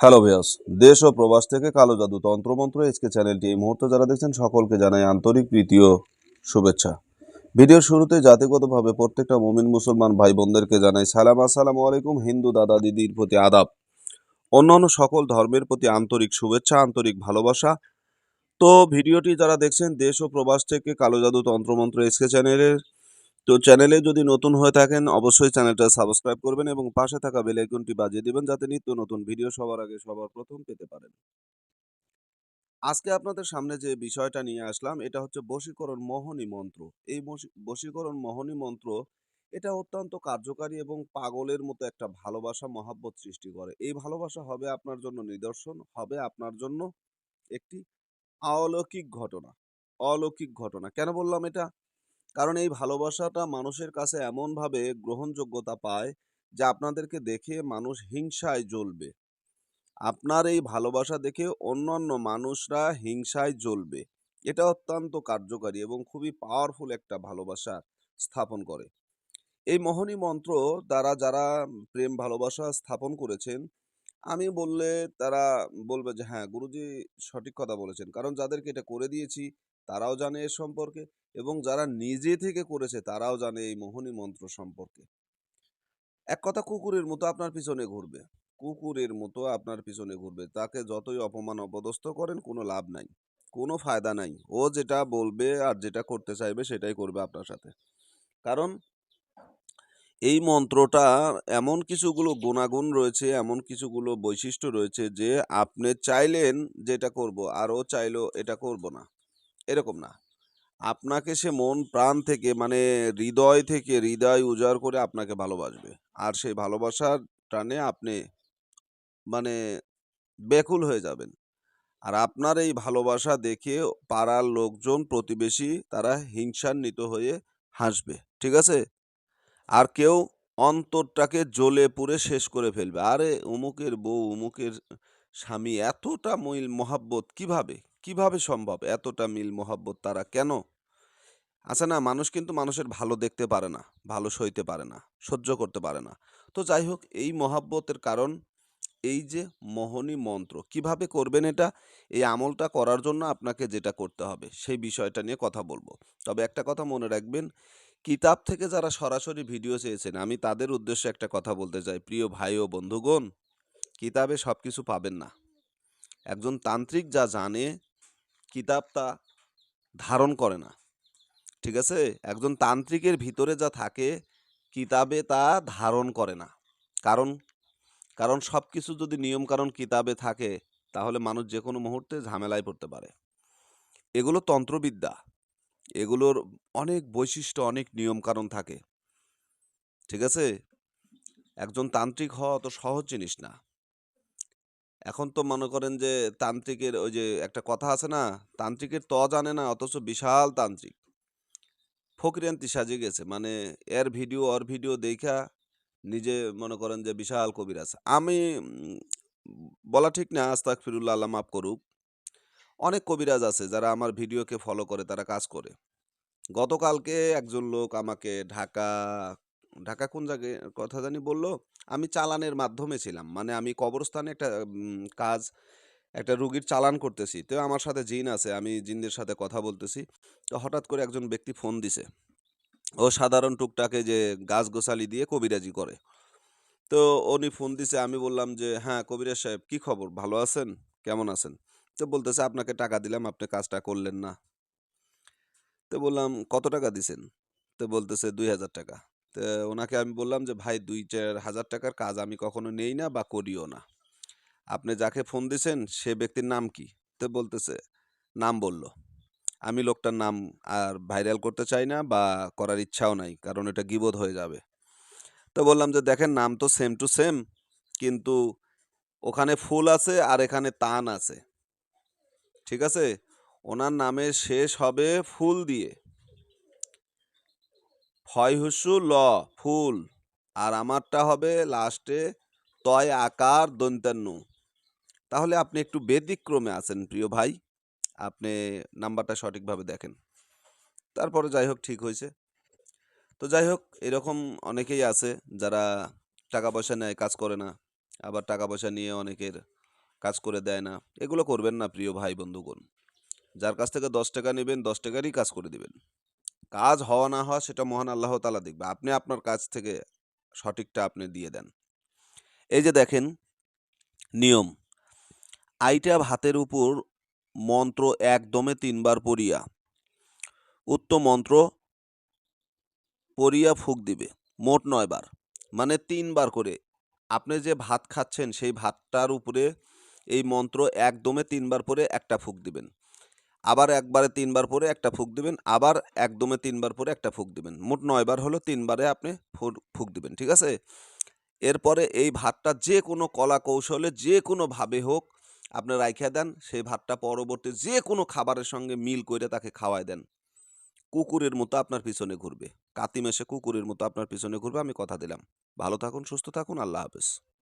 Hello ভিয়াস দেশ ও প্রবাস থেকে কালো জাদু তন্ত্রমন্ত্র এসকে চ্যানেলটি এই মুহূর্তে যারা দেখছেন সকলকে জানাই আন্তরিক প্রীতি ও শুভেচ্ছা। ভিডিওর শুরুতে জাতিগতভাবে প্রত্যেকটা মুমিন মুসলমান ভাই বোনদেরকে জানাই সালাম। আসসালামু আলাইকুম, হিন্দু দাদা দিদির প্রতি আদাব। অন্যান্য সকল ধর্মের প্রতি আন্তরিক শুভেচ্ছা, আন্তরিক ভালোবাসা। তো ভিডিওটি যারা দেখছেন, দেশ ও প্রবাস থেকে কালো জাদু তন্ত্রমন্ত্র এসকে চ্যানেলের তো চ্যানেলে যদি নতুন হয়ে থাকেন, অবশ্যই চ্যানেলটা সাবস্ক্রাইব করবেন এবং পাশে থাকা বেল আইকনটি বাজিয়ে দিবেন যাতে নিত্য নতুন ভিডিও সবার আগে সবার প্রথম পেতে পারেন। আজকে আপনাদের সামনে যে বিষয়টা নিয়ে আসলাম, এটা হচ্ছে বশীকরণ মোহনী মন্ত্র। এই বশী- বশীকরণ মোহনী মন্ত্র, এটা অত্যন্ত কার্যকারী এবং পাগলের মতো একটা ভালোবাসা মহাব্বত সৃষ্টি করে। এই ভালোবাসা হবে আপনার জন্য নিদর্শন, হবে আপনার জন্য একটি অলৌকিক ঘটনা। অলৌকিক ঘটনা। কেন বললাম এটা? কারণ এই ভালোবাসাটা মানুষের কাছে এমনভাবে গ্রহণযোগ্যতা পায় যে আপনাদেরকে দেখে মানুষ হিংসায় জ্বলবে। আপনার এই ভালোবাসা দেখে অন্যান্য মানুষরা হিংসায় জ্বলবে। এটা অত্যন্ত কার্যকারী এবং খুবই পাওয়ারফুল একটা ভালোবাসা স্থাপন করে। এই মোহনী মন্ত্র দ্বারা যারা প্রেম ভালোবাসা স্থাপন করেছেন আমি বললে তারা বলবে যে হ্যাঁ গুরুজি সঠিক কথা বলেছেন। কারণ যাদেরকে এটা করে দিয়েছি, তারাও জানে এ সম্পর্কে এবং যারা নিজে থেকে করেছে, তারাও জানে এই মোহনী মন্ত্র সম্পর্কে। এক কথা কুকুরের মতো আপনার পিছনে ঘুরবে। কুকুরের মতো আপনার পিছনে ঘুরবে। তাকে যতই অপমান, অপদস্থ করেন, কোনো লাভ নাই, কোনো ফায়দা নাই। ও যেটা বলবে আর যেটা করতে চাইবে, সেটাই করবে আপনার সাথে। কারণ এই মন্ত্রটা এমন কিছুগুলো গুণাগুণ রয়েছে, এমন কিছুগুলো বৈশিষ্ট্য রয়েছে যে আপনি চাইলেন যে এটা করব আর ও চাইলো এটা করব না। এরকম না। আপনাকে সে মন প্রাণ থেকে মানে হৃদয় থেকে হৃদয় উজাড় করে আপনাকে ভালোবাসবে। আর সেই ভালোবাসার টানে আপনি মানে ব্যাকুল হয়ে যাবেন। আর আপনার এই ভালোবাসা দেখে পাড়ার লোকজন, প্রতিবেশী, তারা হিংসান্বিত হয়ে হাসবে। ঠিক আছে? আর কেউ অন্তরটাকে জ্বলে পুড়ে শেষ করে ফেলবে। আরে অমুকের বউ অমুকের স্বামী এতটা মিল মহাব্বত কীভাবে? কীভাবে সম্ভব এতটা মিল মহাব্বত তারা কেন? আচ্ছা না, মানুষ কিন্তু মানুষের ভালো দেখতে পারে না, ভালো সইতে পারে না, সহ্য করতে পারে না। তো যাই হোক, এই মহাব্বতের কারণ, এই যে মোহনী মন্ত্র, কীভাবে করবেন এটা? এই আমলটা করার জন্য আপনাকে যেটা করতে হবে, সেই বিষয়টা নিয়ে কথা বলব। তবে একটা কথা মনে রাখবেন কিতাব থেকে যারা সরাসরি ভিডিও চেয়েছেন, আমি তাদের উদ্দেশ্যে একটা কথা বলতে চাই। প্রিয় ভাই ও বন্ধুগণ, কিতাবে সব কিছু পাবেন না। একজন তান্ত্রিক যা জানে, কিতাব তা ধারণ করে না। ঠিক আছে? একজন তান্ত্রিকের ভিতরে যা থাকে, কিতাবে তা ধারণ করে না। কারণ কারণ সব কিছু যদি নিয়ম কারণ কিতাবে থাকে, তাহলে মানুষ যে কোনো মুহূর্তে ঝামেলায় পড়তে পারে। এগুলো তন্ত্রবিদ্যা। এগুলোর অনেক বৈশিষ্ট্য, অনেক নিয়ম কারণ থাকে। ঠিক আছে? একজন তান্ত্রিক হওয়া অত সহজ জিনিস না। এখন তো মনে করেন যে, তান্ত্রিকের ওই যে একটা কথা আছে না, তান্ত্রিকের ত জানে না, অথচ বিশাল তান্ত্রিক। ফকিরান্তি সাজে গেছে মানে এর ভিডিও, ওর ভিডিও দেখা নিজে মনে করেন যে বিশাল কবিরাজ আমি বলা ঠিক না আস্তাক ফিরুল্লাহ আল্লাহ মাফ করুক। অনেক কবিরাজ আছে যারা আমার ভিডিওকে ফলো করে, তারা কাজ করে। গতকালকে একজন লোক আমাকে ঢাকা ঢাকা কোন জায়গায় কথা জানি বলল, আমি চালানের মাধ্যমে ছিলাম। মানে আমি কবরস্থানে একটা কাজ, একটা রুগীর চালান করতেছি। তো আমার সাথে জিন আছে, আমি জিনদের সাথে কথা বলতেছি। তো হঠাৎ করে একজন ব্যক্তি ফোন দিছে। ও সাধারণ টুকটাকে যে গাছ গোছালি দিয়ে কবিরাজি করে। তো উনি ফোন দিছে, আমি বললাম যে হ্যাঁ কবিরাজ সাহেব, কি খবর? ভালো আছেন? কেমন আছেন? তো বলতেছে, আপনাকে টাকা দিলাম, আপনি কাজটা করলেন না। তো বললাম, কত টাকা দিছেন? তো বলতেছে, দুই হাজার টাকা। তো ওনাকে আমি বললাম যে, ভাই দুই চার হাজার টাকার কাজ আমি কখনো নেই না বা করিও না। আপনি যাকে ফোন দিছেন, সে ব্যক্তির নাম কি? তো বলতেছে, নাম বলল। আমি লোকটার নাম আর ভাইরাল করতে চাই না বা করার ইচ্ছাও নাই, কারণ এটা গিবোধ হয়ে যাবে। তো বললাম যে, দেখেন, নাম তো সেম টু সেম কিন্তু ওখানে ফুল আছে আর এখানে তান আছে। ঠিক আছে? ওনার নামে শেষ হবে ফুল দিয়ে। ফয়হুসু ল, ফুল। আর আমারটা হবে লাস্টে তয় আকার দন্তান্নু। তাহলে আপনি একটু ব্যতিক্রমে আছেন প্রিয় ভাই। আপনি নাম্বারটা সঠিকভাবে দেখেন। তারপরে যাই হোক, ঠিক হয়েছে। তো যাই হোক, এরকম অনেকেই আছে যারা টাকা পয়সা নেয়, কাজ করে না। আবার টাকা পয়সা নিয়ে অনেকের কাজ করে দেয় না। এগুলো করবেন না প্রিয় ভাই বন্ধুগণ যার কাছ থেকে দশ টাকা নেবেন, দশ টাকারই কাজ করে দিবেন। কাজ হওয়া না হওয়া সেটা মহান আল্লাহ তালা দেখবে। আপনি আপনার কাছ থেকে সঠিকটা আপনি দিয়ে দেন। এই যে দেখেন, নিয়ম। আইটা ভাতের উপর মন্ত্র একদমে তিনবার পড়িয়া, উক্ত মন্ত্র পড়িয়া ফুক দিবে। মোট নয় বার মানে তিনবার করে। আপনি যে ভাত খাচ্ছেন, সেই ভাতটার উপরে এই মন্ত্র একদমে তিনবার পরে একটা ফুক দিবেন। আবার একবারে তিনবার পরে একটা ফুক দিবেন, আবার একদমে তিনবার পরে একটা ফুক দিবেন। মোট নয়বার হলো তিনবারে আপনি ফুক দিবেন, ঠিক আছে? এরপরে এই ভাতটা যে কোনো কলা কৌশলে, যে কোনো ভাবে হোক আপনি রাইখা দেন, সেই ভাতটা পরবর্তী যে কোনো খাবারের সঙ্গে মিল করে তাকে খাওয়ায় দেন। কুকুরের মতো আপনার পিছনে ঘুরবে। কাতি মেশে কুকুরের মতো আপনার পিছনে ঘুরবে, আমি কথা দিলাম। ভালো থাকুন, সুস্থ থাকুন, আল্লাহ হাফেজ।